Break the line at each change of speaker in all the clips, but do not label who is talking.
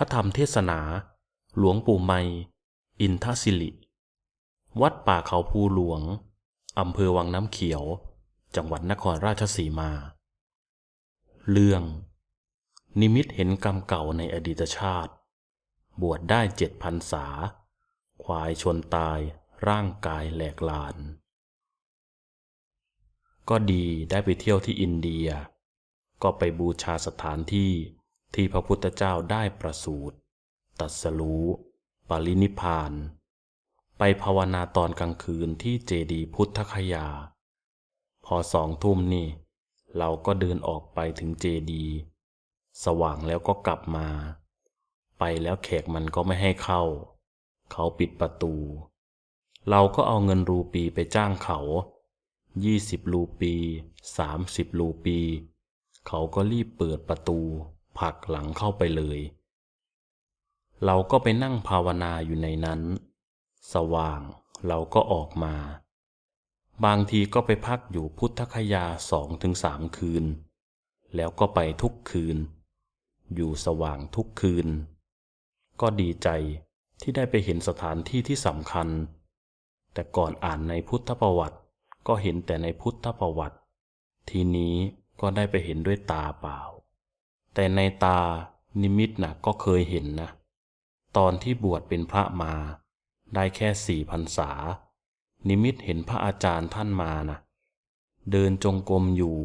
ระธรรมเทศนา หลวงปู่ไมยอินทศิริวัดป่าเขาภูหลวง อำเภอวังน้ำเขียว จังหวัดนครราชสีมา เรื่อง นิมิตเห็นกรรมเก่าในอดีตชาติ บวชได้เจ็ดพันษา ควายชนตายร่างกายแหลกลาน ก็ดีได้ไปเที่ยวที่อินเดีย ก็ไปบูชาสถานที่ ที่พระพุทธเจ้าได้ประสูติตรัสรู้ปรินิพาน ไปภาวนาตอนกลางคืนที่เจดีพุทธคยา พอสองทุ่มนี่ เราก็เดินออกไปถึงเจดี สว่างแล้วก็กลับมา ไปแล้วแขกมันก็ไม่ให้เข้า เขาปิดประตู เราก็เอาเงินรูปีไปจ้างเขายี่สิบรูปีสามสิบรูปี เขาก็รีบเปิดประตู ผลักหลังเข้าไปเลย เราก็ไปนั่งภาวนาอยู่ในนั้น สว่างเราก็ออกมา บางทีก็ไปพักอยู่พุทธคยาสองถึงสามคืน แล้วก็ไปทุกคืน อยู่สว่างทุกคืน ก็ดีใจที่ได้ไปเห็นสถานที่ที่สำคัญ แต่ก่อนอ่านในพุทธประวัติก็เห็นแต่ในพุทธประวัติ ทีนี้ก็ได้ไปเห็นด้วยตาเปล่า แต่ในตานิมิตนะก็เคยเห็นนะ ตอนที่บวชเป็นพระมา ได้แค่สี่พรรษา นิมิตเห็นพระอาจารย์ท่านมานะเดินจงกรมอยู่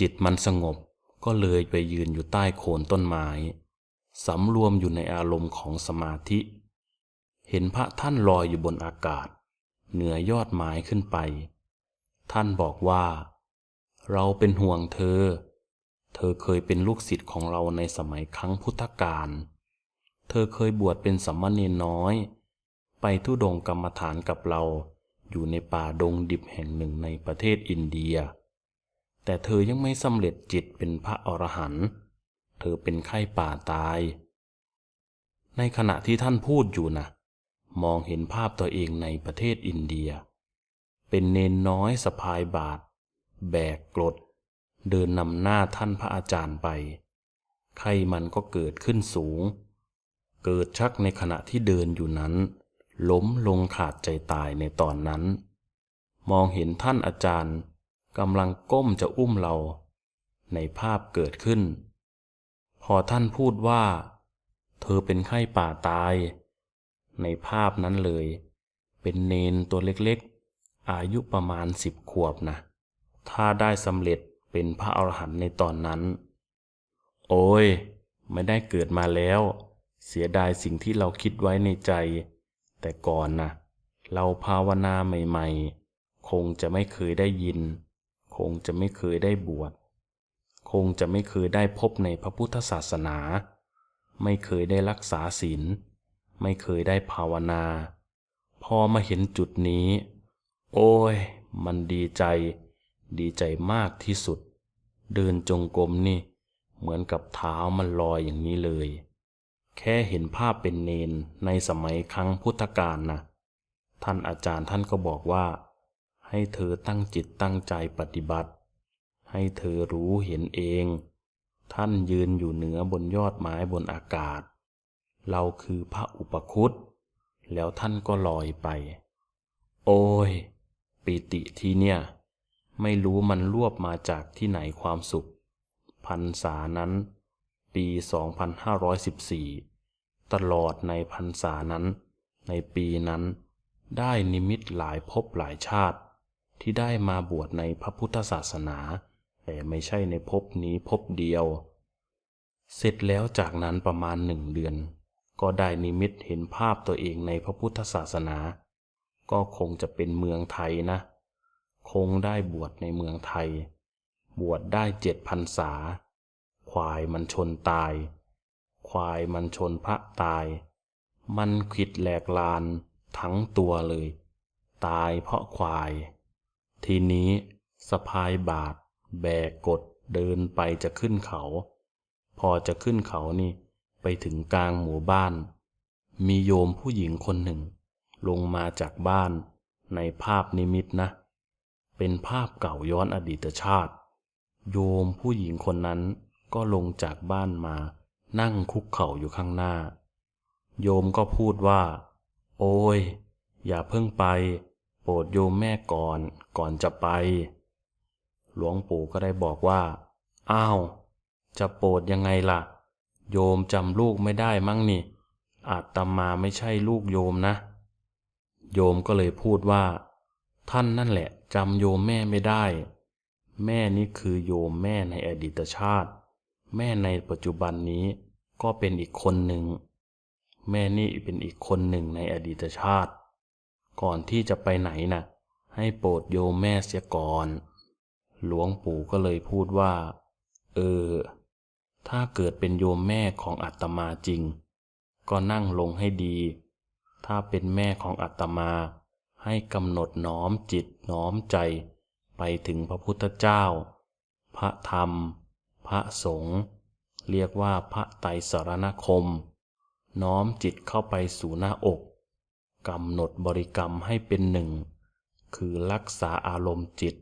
จิตมันสงบก็เลยไปยืนอยู่ใต้โคนต้นไม้สำรวมอยู่ในอารมณ์ของสมาธิ เห็นพระท่านลอยอยู่บนอากาศ เหนือยอดไม้ขึ้นไป ท่านบอกว่า เราเป็นห่วงเธอ เธอเคยเป็นลูกศิษย์ของเราในสมัยครั้งพุทธกาล เธอเคยบวชเป็นสัมมาเนน้อย ไปทุดงกรรมฐานกับเราอยู่ในป่าดงดิบแห่งหนึ่งในประเทศอินเดีย แต่เธอยังไม่สำเร็จจิตเป็นพระอรหันต์ เธอเป็นไข้ป่าตาย ในขณะที่ท่านพูดอยู่นะมองเห็นภาพตัวเองในประเทศอินเดีย เป็นเนนน้อยสะพายบาท แบกกรด เดินนำหน้าท่านพระอาจารย์ไป ไข้มันก็เกิดขึ้นสูง เกิดชักในขณะที่เดินอยู่นั้น ล้มลงขาดใจตายในตอนนั้น มองเห็นท่านอาจารย์กำลังก้มจะอุ้มเรา ในภาพเกิดขึ้น พอท่านพูดว่า เธอเป็นไข้ป่าตาย ในภาพนั้นเลย เป็นเนนตัวเล็กๆ อายุประมาณสิบขวบนะ ถ้าได้สำเร็จ เป็นพระอรหันต์ในตอนนั้น โอ้ย ไม่ได้เกิดมาแล้ว เสียดายสิ่งที่เราคิดไว้ในใจ แต่ก่อนนะเราภาวนาใหม่ๆ คงจะไม่เคยได้ยิน คงจะไม่เคยได้บวช คงจะไม่เคยได้พบในพระพุทธศาสนา ไม่เคยได้รักษาศีล ไม่เคยได้ภาวนา พอมาเห็นจุดนี้ โอ้ย มันดีใจ ดีใจมากที่สุด เดินจงกรมนี่ เหมือนกับเท้ามันลอยอย่างนี้เลย แค่เห็นภาพเป็นเนนในสมัยครั้งพุทธกาลนะท่านอาจารย์ท่านก็บอกว่า ให้เธอตั้งจิตตั้งใจปฏิบัติ ให้เธอรู้เห็นเอง ท่านยืนอยู่เหนือบนยอดไม้บนอากาศ เราคือพระอุปคุตแล้วท่านก็ลอยไป โอ้ย ปิติทีเนี่ย ไม่รู้มันรวบมาจากที่ไหนความสุขพรรษานั้น ปี 2514 ตลอดในพรรษานั้น ในปีนั้น ได้นิมิตหลายภพหลายชาติ ที่ได้มาบวชในพระพุทธศาสนา แต่ไม่ใช่ในภพนี้ภพเดียว เสร็จแล้วจากนั้นประมาณหนึ่งเดือน ก็ได้นิมิตเห็นภาพตัวเองในพระพุทธศาสนา ก็คงจะเป็นเมืองไทยนะ คงได้บวชในเมืองไทย บวชได้เจ็ดพรรษา ควายมันชนตาย ควายมันชนพระตาย มันขิดแหลกลานทั้งตัวเลย ตายเพราะควาย ทีนี้สะพายบาทแบกกดเดินไปจะขึ้นเขา พอจะขึ้นเขานี่ไปถึงกลางหมู่บ้าน มีโยมผู้หญิงคนหนึ่ง ลงมาจากบ้านในภาพนิมิตนะ เป็นภาพเก่าย้อนอดีตชาติ โยมผู้หญิงคนนั้นก็ลงจากบ้านมา นั่งคุกเข่าอยู่ข้างหน้า โยมก็พูดว่า โอ้ย อย่าเพิ่งไป โปรดโยมแม่ก่อนก่อนจะไป หลวงปู่ก็ได้บอกว่า อ้าว จะโปรดยังไงล่ะ โยมจำลูกไม่ได้มั้งนี่ อาตมาไม่ใช่ลูกโยมนะ โยมก็เลยพูดว่า ท่านนั่นแหละจำโยมแม่ไม่ได้ แม่นี่คือโยมแม่ในอดีตชาติ แม่ในปัจจุบันนี้ก็เป็นอีกคนหนึ่ง แม่นี่เป็นอีกคนหนึ่งในอดีตชาติ ก่อนที่จะไปไหนน่ะ ให้โปรดโยมแม่เสียก่อน หลวงปู่ก็เลยพูดว่า เออ ถ้าเกิดเป็นโยมแม่ของอาตมาจริง ก็นั่งลงให้ดี ถ้าเป็นแม่ของอาตมา ให้กำหนดน้อมจิตน้อมใจ ไปถึงพระพุทธเจ้า พระธรรม พระสงฆ์เรียกว่าพระไตรสรณคม น้อมจิตเข้าไปสู่หน้าอกกำหนดบริกรรมให้เป็นหนึ่ง คือรักษาอารมณ์จิต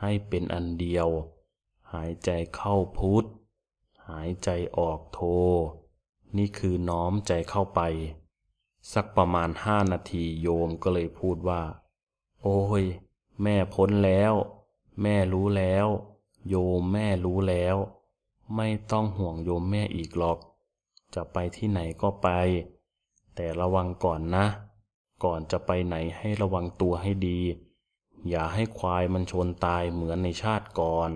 ให้เป็นอันเดียว หายใจเข้าพุทธหายใจออกโท นี่คือน้อมใจเข้าไป สักประมาณห้านาทีโยมก็เลยพูดว่า โอ้ย แม่พ้นแล้ว แม่รู้แล้ว โยมแม่รู้แล้ว ไม่ต้องห่วงโยมแม่อีกหรอก จะไปที่ไหนก็ไป แต่ระวังก่อนนะ ก่อนจะไปไหนให้ระวังตัวให้ดี อย่าให้ควายมันชนตายเหมือนในชาติก่อน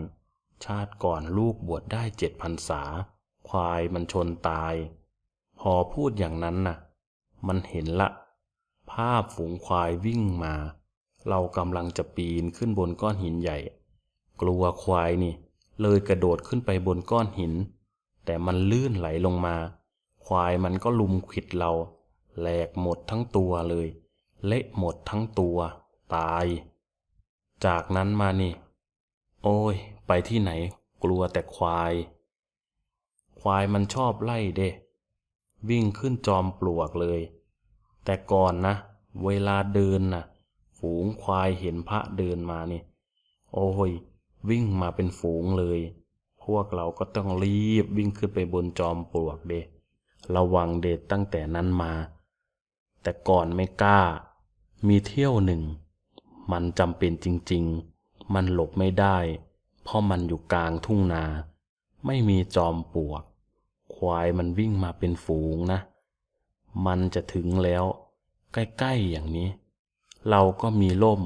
ชาติก่อนลูกบวชได้เจ็ดพรรษา ควายมันชนตาย พอพูดอย่างนั้นน่ะ มันเห็นละ ภาพฝูงควายวิ่งมา เรากำลังจะปีนขึ้นบนก้อนหินใหญ่ กลัวควายนี่ เลยกระโดดขึ้นไปบนก้อนหิน แต่มันลื่นไหลลงมา ควายมันก็ลุมขิดเรา แหลกหมดทั้งตัวเลย เละหมดทั้งตัว ตาย จากนั้นมานี่ โอ้ย ไปที่ไหน กลัวแต่ควาย ควายมันชอบไล่เด้ วิ่งขึ้นจอมปลวกเลย แต่ก่อนนะ เวลาเดินนะฝูงควายเห็นพระเดินมานี่ โอ้ย วิ่งมาเป็นฝูงเลย พวกเราก็ต้องรีบวิ่งขึ้นไปบนจอมปลวกเดระวังเดชตั้งแต่นั้นมา แต่ก่อนไม่กล้า มีเที่ยวหนึ่ง มันจำเป็นจริง ๆ มันหลบไม่ได้ เพราะมันอยู่กลางทุ่งนา ไม่มีจอมปลวก ควายมันวิ่งมาเป็นฝูงนะ มันจะถึงแล้ว ใกล้ๆอย่างนี้ เราก็มีล่ม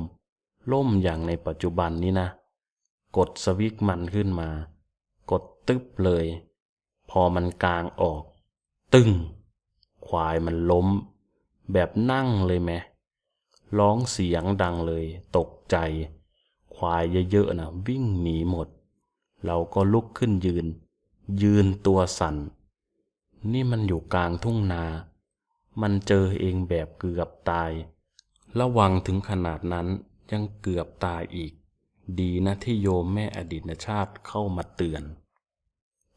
ล่มอย่างในปัจจุบันนี้นะ กดสวิตช์มันขึ้นมา กดตึ๊บเลย พอมันกลางออก ตึงควายมันล้ม แบบนั่งเลยแมร้องเสียงดังเลย ตกใจ ควายเยอะๆนะวิ่งหนีหมด เราก็ลุกขึ้นยืน ยืนตัวสั่น นี่มันอยู่กลางทุ่งนา มันเจอเองแบบเกือบตาย ระวังถึงขนาดนั้นยังเกือบตายอีก ดีนะที่โยมแม่อดีตชาติเข้ามาเตือน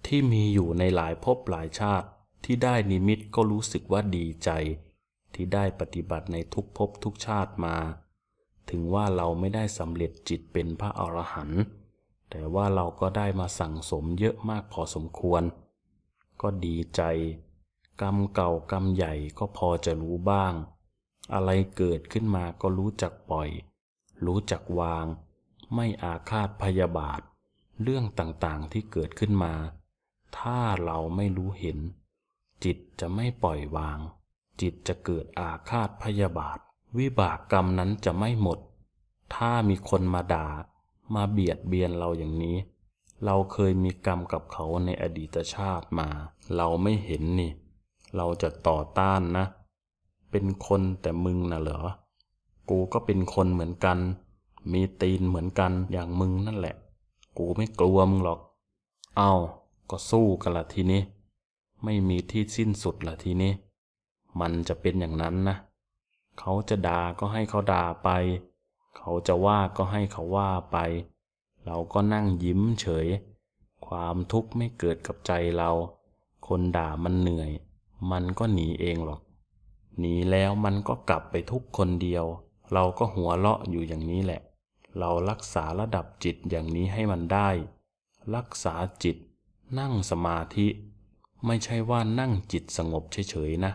ที่มีอยู่ในหลายภพหลายชาติที่ได้นิมิตก็รู้สึกว่าดีใจ ที่ได้ปฏิบัติในทุกภพทุกชาติมา ถึงว่าเราไม่ได้สำเร็จจิตเป็นพระอรหันต์แต่ว่าเราก็ได้มาสั่งสมเยอะมากพอสมควร ก็ดีใจ กรรมเก่ากรรมใหญ่ก็พอจะรู้บ้าง อะไรเกิดขึ้นมาก็รู้จักปล่อย รู้จักวาง ไม่อาฆาตพยาบาท เรื่องต่างๆที่เกิดขึ้นมา ถ้าเราไม่รู้เห็น จิตจะไม่ปล่อยวาง จิตจะเกิดอาฆาตพยาบาท วิบากกรรมนั้นจะไม่หมด ถ้ามีคนมาด่ามาเบียดเบียนเราอย่างนี้ เราเคยมีกรรมกับเขาในอดีตชาติมา เราไม่เห็นนี่ เราจะต่อต้านนะ เป็นคนแต่มึงน่ะเหรอ กูก็เป็นคนเหมือนกัน มีตีนเหมือนกันอย่างมึงนั่นแหละ กูไม่กลัวมึงหรอก เอาก็สู้กันละทีนี้ ไม่มีที่สิ้นสุดละทีนี้ มันจะเป็นอย่างนั้นนะ เขาจะด่าก็ให้เขาด่าไป เขาจะว่าก็ให้เขาว่าไป เราก็นั่งยิ้มเฉย ความทุกข์ไม่เกิดกับใจเรา คนด่ามันเหนื่อย มันก็หนีเองหรอก หนีแล้วมันก็กลับไปทุกคนเดียว เราก็หัวเราะอยู่อย่างนี้แหละ เรารักษาระดับจิตอย่างนี้ให้มันได้ รักษาจิต นั่งสมาธิ ไม่ใช่ว่านั่งจิตสงบเฉยๆนะ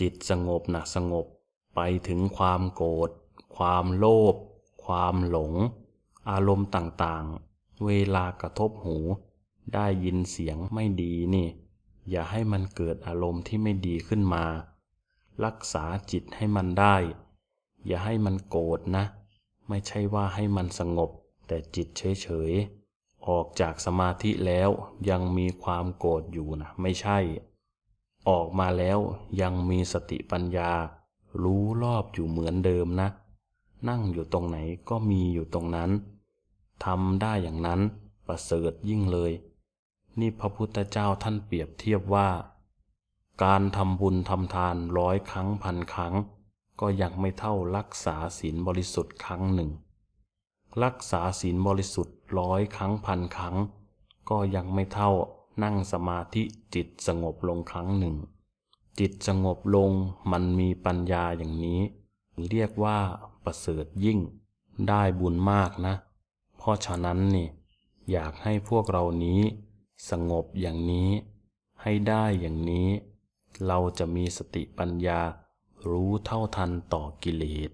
จิตสงบนะสงบ ไปถึงความโกรธ ความโลภ ความหลง อารมณ์ต่างๆ เวลากระทบหู ได้ยินเสียงไม่ดีนี่ อย่าให้มันเกิดอารมณ์ที่ไม่ดีขึ้นมา รักษาจิตให้มันได้ อย่าให้มันโกรธนะ ไม่ใช่ว่าให้มันสงบ แต่จิตเฉยๆ ออกจากสมาธิแล้วยังมีความโกรธอยู่นะ ไม่ใช่ ออกมาแล้วยังมีสติปัญญา รู้รอบอยู่เหมือนเดิมนะ นั่งอยู่ตรงไหนก็มีอยู่ตรงนั้น ทำได้อย่างนั้นประเสริฐยิ่งเลย นี่พระพุทธเจ้าท่านเปรียบเทียบว่า การทำบุญทำทานร้อยครั้งพันครั้ง ก็ยังไม่เท่ารักษาศีลบริสุทธิ์ครั้งหนึ่ง รักษาศีลบริสุทธิ์ร้อยครั้งพันครั้ง ก็ยังไม่เท่านั่งสมาธิจิตสงบลงครั้งหนึ่ง จิตสงบลงมันมีปัญญาอย่างนี้ เรียกว่าประเสริฐยิ่ง ได้บุญมากนะ ราะฉะนั้นนี่อยากให้พวกเรานี้สงบอย่างนี้ ให้ได้อย่างนี้ เราจะมีสติปัญญารู้เท่าทันต่อกิเลส